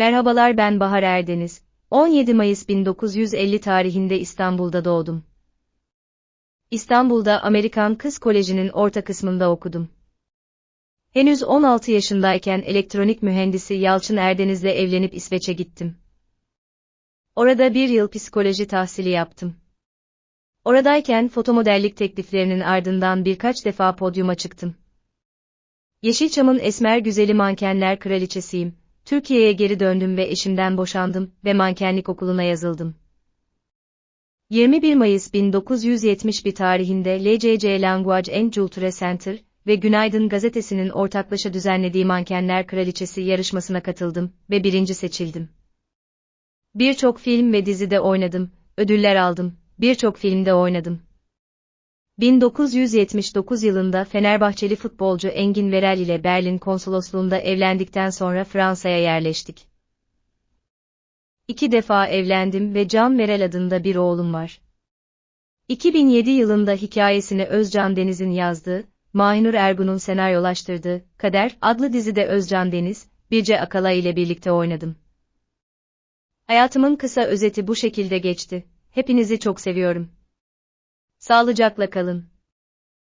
Merhabalar ben Bahar Erdeniz. 17 Mayıs 1950 tarihinde İstanbul'da doğdum. İstanbul'da Amerikan Kız Koleji'nin orta kısmında okudum. Henüz 16 yaşındayken elektronik mühendisi Yalçın Erdeniz'le evlenip İsveç'e gittim. Orada bir yıl psikoloji tahsili yaptım. Oradayken fotomodellik tekliflerinin ardından birkaç defa podyuma çıktım. Yeşilçam'ın esmer güzeli mankenler kraliçesiyim. Türkiye'ye geri döndüm ve eşimden boşandım ve mankenlik okuluna yazıldım. 21 Mayıs 1971 tarihinde LCC Language and Culture Center ve Günaydın gazetesinin ortaklaşa düzenlediği Mankenler Kraliçesi yarışmasına katıldım ve birinci seçildim. Birçok film ve dizide oynadım, ödüller aldım, birçok filmde oynadım. 1979 yılında Fenerbahçeli futbolcu Engin Verel ile Berlin konsolosluğunda evlendikten sonra Fransa'ya yerleştik. İki defa evlendim ve Can Verel adında bir oğlum var. 2007 yılında hikayesini Özcan Deniz'in yazdığı, Mahinur Ergun'un senaryolaştırdığı Kader adlı dizide Özcan Deniz, Birce Akala ile birlikte oynadım. Hayatımın kısa özeti bu şekilde geçti. Hepinizi çok seviyorum. Sağlıcakla kalın.